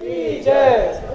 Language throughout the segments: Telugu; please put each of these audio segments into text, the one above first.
की जय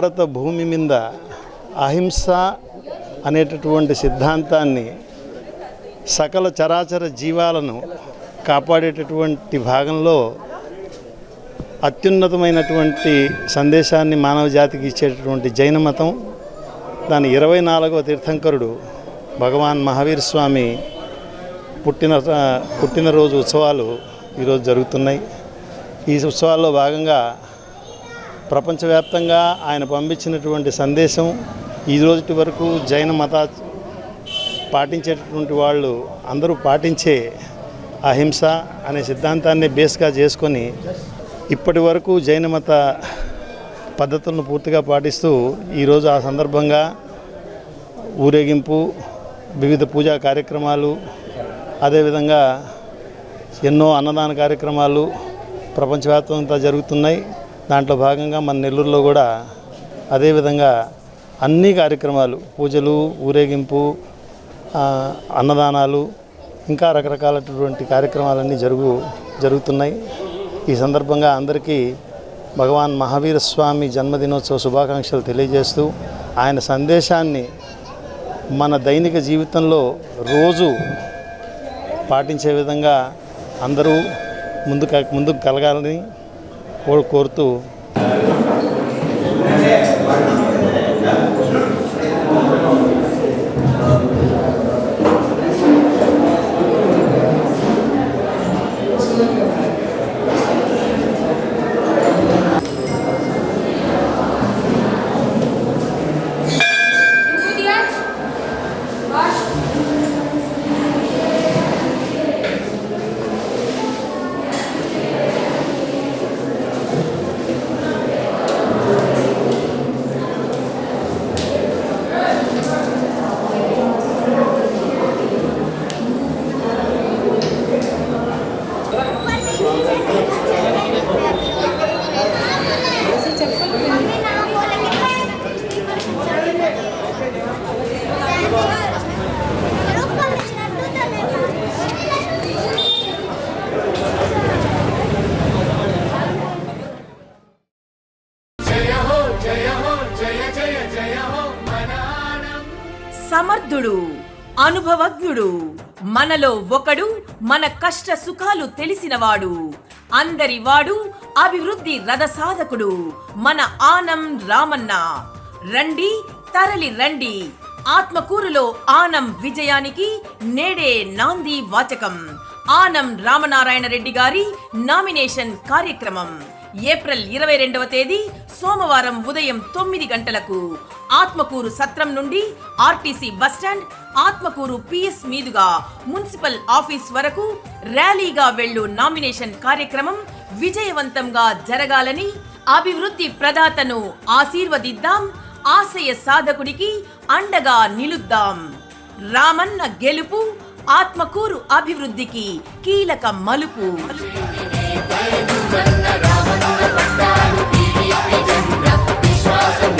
భారత భూమి మీద అహింస అనేటటువంటి సిద్ధాంతాన్ని సకల చరాచర జీవాలను కాపాడేటటువంటి భాగంలో అత్యున్నతమైనటువంటి సందేశాన్ని మానవ జాతికి ఇచ్చేటటువంటి జైన మతం దాని ఇరవై నాలుగవ తీర్థంకరుడు భగవాన్ మహావీర్ స్వామి పుట్టిన పుట్టినరోజు ఉత్సవాలు ఈరోజు జరుగుతున్నాయి. ఈ ఉత్సవాల్లో భాగంగా ప్రపంచవ్యాప్తంగా ఆయన పంపించినటువంటి సందేశం ఈ రోజుటి వరకు జైన మత పాటించేటటువంటి వాళ్ళు అందరూ పాటించే అహింస అనే సిద్ధాంతాన్ని బేస్గా చేసుకొని ఇప్పటి వరకు జైన మత పద్ధతులను పూర్తిగా పాటిస్తూ ఈరోజు ఆ సందర్భంగా ఊరేగింపు వివిధ పూజా కార్యక్రమాలు అదేవిధంగా ఎన్నో అన్నదాన కార్యక్రమాలు ప్రపంచవ్యాప్తంగా జరుగుతున్నాయి. దాంట్లో భాగంగా మన నెల్లూరులో కూడా అదేవిధంగా అన్ని కార్యక్రమాలు పూజలు ఊరేగింపు అన్నదానాలు ఇంకా రకరకాలైనటువంటి కార్యక్రమాలన్నీ జరుగు జరుగుతున్నాయి. ఈ సందర్భంగా అందరికీ భగవాన్ మహావీర స్వామి జన్మదినోత్సవ శుభాకాంక్షలు తెలియజేస్తూ ఆయన సందేశాన్ని మన దైనిక జీవితంలో రోజు పాటించే విధంగా అందరూ ముందుకు ముందుకు కలగాలని ಕೋರ್ತು. సమర్థుడు అనుభవజ్ఞుడు. మనలో ఒకడు మన కష్ట సుఖాలు తెలిసినవాడు. అందరి వాడు అభివృద్ధి రథ సాధకుడు. మన ఆనం రామన్న. రండి తరలి రండి. ఆత్మకూరులో ఆనం విజయానికి నేడే నాంది వాచకం. ఆనం రామనారాయణ రెడ్డి గారి నామినేషన్ కార్యక్రమం. ఏప్రిల్ ఇరవై రెండవ తేదీ సోమవారం ఉదయం తొమ్మిది గంటలకు ఆత్మకూరు సత్రం నుండి RTC bus stand Atmakur PS మీదుగా మున్సిపల్ ఆఫీస్ వరకు ర్యాలీగా వెళ్ళు నామినేషన్ కార్యక్రమం విజయవంతంగా జరగాలని అభివృద్ధి ప్రదాతను ఆశీర్వదిద్దాం ఆశయ సాధకుడికి అండగా నిలుద్దాం. రామన్న గెలుపు ఆత్మకూరు అభివృద్ధికి కీలక మలుపు. రామన్న విశ్వాసం